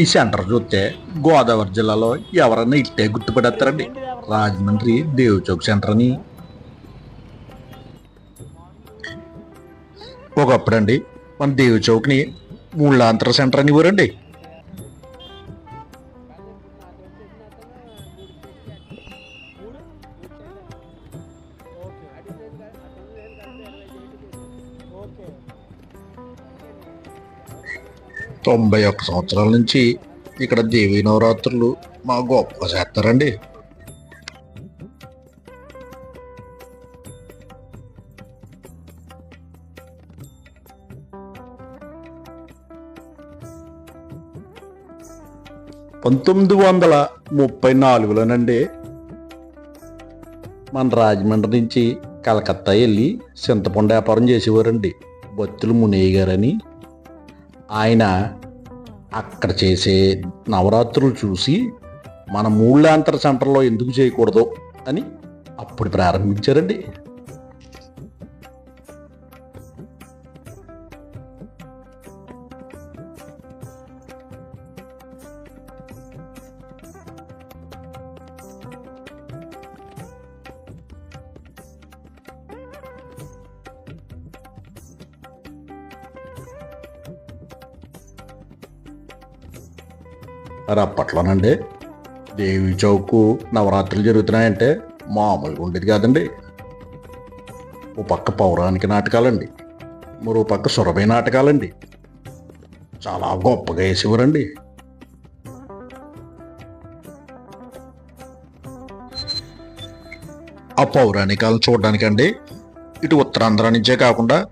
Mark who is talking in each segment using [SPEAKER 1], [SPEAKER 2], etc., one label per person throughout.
[SPEAKER 1] ఈ సెంటర్ చూస్తే గోదావరి జిల్లాలో ఎవరన్నా ఇట్టే గుర్తుపడేస్తారండి. రాజమండ్రి దేవ్ చౌక్ సెంటర్ అని. ఒకప్పుడండి మన దేవ్ చౌక్ని మూలాంతర సెంటర్ అని ఇవ్వరండి తొంభై ఒక్క సంవత్సరాల నుంచి ఇక్కడ దేవీ నవరాత్రులు మా గొప్ప చేస్తారండి. పంతొమ్మిది వందల ముప్పై నాలుగులోనండి మన రాజమండ్రి నుంచి కలకత్తా వెళ్ళి చింతపండు వ్యాపారం చేసేవారండి. బత్తులు మునయ్య గారని ఆయన అక్కడ చేసే నవరాత్రులు చూసి మన మూళ్ళాంతర సెంటర్లో ఎందుకు చేయకూడదు అని అప్పుడు ప్రారంభించారండి. మరి అప్పట్లోనండి. దేవి చౌక్ నవరాత్రులు జరుగుతున్నాయంటే మామూలుగా ఉండేది కాదండి. ఓ పక్క పౌరాణిక నాటకాలండి. మరో పక్క సురభై నాటకాలండి. చాలా గొప్పగా వేసేవారండి. ఆ పౌరాణికాలను చూడడానికండి ఇటు ఉత్తరాంధ్ర నుంచే కాకుండా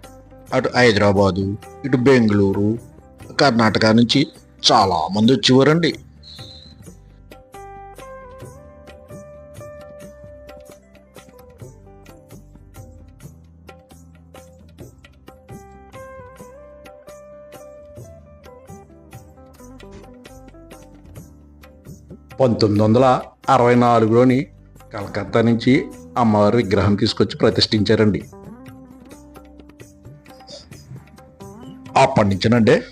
[SPEAKER 1] అటు హైదరాబాదు ఇటు బెంగళూరు కర్ణాటక నుంచి చాలామంది వచ్చేవారండి. పంతొమ్మిది వందల అరవై నాలుగులోని కలకత్తా నుంచి అమ్మవారి విగ్రహం తీసుకొచ్చి ప్రతిష్ఠించారండి. అప్పటి నుంచినండి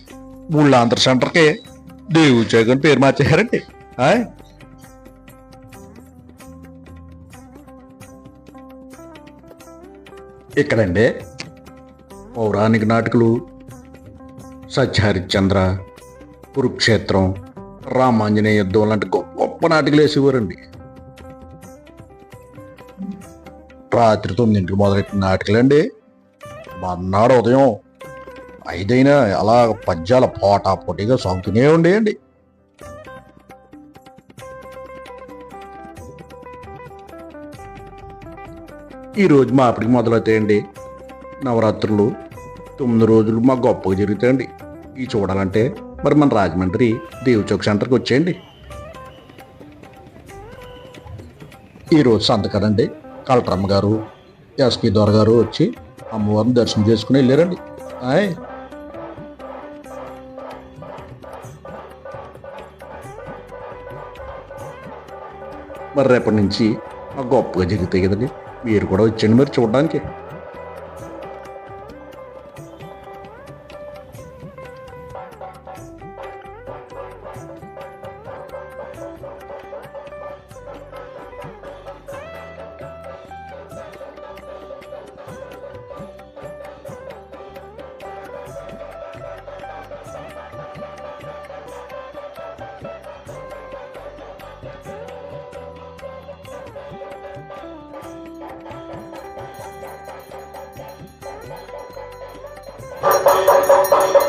[SPEAKER 1] ఊళ్ళాంధ్ర సెంటర్కి దేవు చౌక్ పేరు మార్చేశారండి. ఆయ్ ఇక్కడండి పౌరాణిక నాటకులు సత్యహరిశ్చంద్ర కురుక్షేత్రం రామాంజనేయ యుద్ధం లాంటి గొప్ప నాటికలు వేసేవారండి. రాత్రి తొమ్మిదింటికి మొదలెట్టిన అండి మర్నాడు ఉదయం ఐదైనా అలా పద్యాల పోటా పోటీగా సాగుతూనే ఉండేయండి. ఈరోజు మా అప్పటికి మొదలవుతాయండి. నవరాత్రులు తొమ్మిది రోజులు మా గొప్పగా జరుగుతాయండి. ఇవి చూడాలంటే మరి మన రాజమండ్రి దేవచౌక్ సెంటర్కి వచ్చేయండి. ఈరోజు సంతకరండి కలెక్టరమ్మ గారు ఎస్పి దొర గారు వచ్చి అమ్మవారిని దర్శనం చేసుకుని వెళ్ళారండి. ఆయ్. మరి రేపటి నుంచి గొప్పగా జరుగుతాయి కదండి. మీరు కూడా వచ్చండి మరి చూడడానికి.
[SPEAKER 2] Thank you.